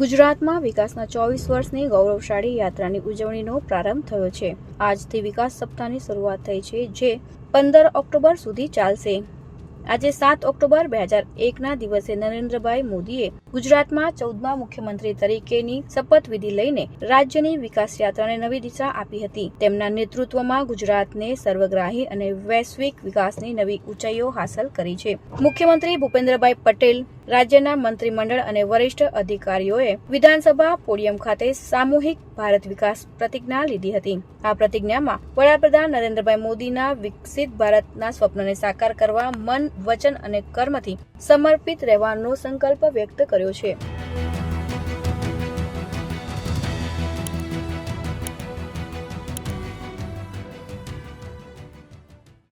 ગુજરાતમાં વિકાસના ચોવીસ વર્ષની ગૌરવશાળી યાત્રાની ઉજવણીનો પ્રારંભ થયો છે. આજથી વિકાસ સપ્તાહની શરૂઆત થઈ છે, જે પંદર ઓક્ટોબર સુધી ચાલશે. આજે સાત ઓક્ટોબર બે હજાર એકના દિવસે નરેન્દ્રભાઈ મોદીએ ગુજરાતમાં ચૌદમા મુખ્યમંત્રી તરીકેની શપથવિધિ લઈને રાજ્યની વિકાસ યાત્રાને નવી દિશા આપી હતી. તેમના નેતૃત્વમાં ગુજરાતને સર્વગ્રાહી અને વૈશ્વિક વિકાસની નવી ઊંચાઈઓ હાંસલ કરી છે. મુખ્યમંત્રી ભૂપેન્દ્રભાઈ પટેલ રાજ્યના મંત્રીમંડળ અને વરિષ્ઠ અધિકારીઓએ વિધાનસભા પોડિયમ ખાતે સામૂહિક ભારત વિકાસ પ્રતિજ્ઞા લીધી હતી. આ પ્રતિજ્ઞામાં વડાપ્રધાન નરેન્દ્રભાઈ મોદીના વિકસિત ભારતના સ્વપ્નને સાકાર કરવા મન, વચન અને કર્મથી સમર્પિત રહેવાનો સંકલ્પ વ્યક્ત કર્યો છે.